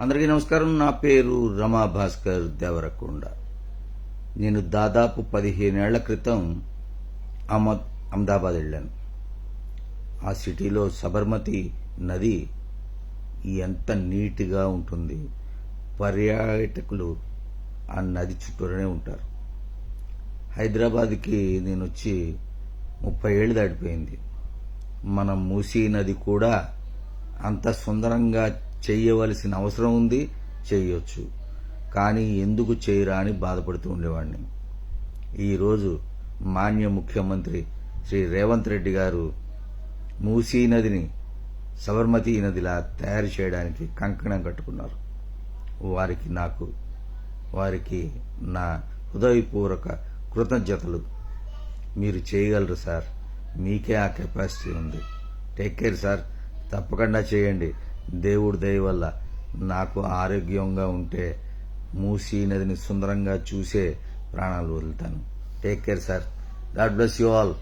అందరికీ నమస్కారం. నా పేరు రమా భాస్కర్ దేవరకొండ. నేను దాదాపు పదిహేనేళ్ళ క్రితం అహ్మద్ అహ్మదాబాద్ వెళ్ళాను. ఆ సిటీలో సబర్మతి నది ఎంత నీట్గా ఉంటుంది. పర్యాటకులు ఆ నది చుట్టూనే ఉంటారు. హైదరాబాద్కి నేను వచ్చి ముప్పై ఏళ్ళు దాటిపోయింది. మన మూసీ నది కూడా అంత సుందరంగా చేయవలసిన అవసరం ఉంది చేయొచ్చు కానీ ఎందుకు చేయరా అని బాధపడుతూ ఉండేవాడిని. ఈరోజు మాన్య ముఖ్యమంత్రి శ్రీ రేవంత్ రెడ్డి గారు మూసీ నదిని సబర్మతి నదిలా తయారు చేయడానికి కంకణం కట్టుకున్నారు. వారికి నాకు వారికి నా హృదయపూర్వక కృతజ్ఞతలు. మీరు చేయగలరు సార్. మీకే ఆ కెపాసిటీ ఉంది. Take care sir. తప్పకుండా చేయండి. దేవుడి దయ వల్ల నాకు ఆరోగ్యంగా ఉంటే మూసీ నదిని సుందరంగా చూసే ప్రాణాలు వదులుతాను. Take care sir God bless you all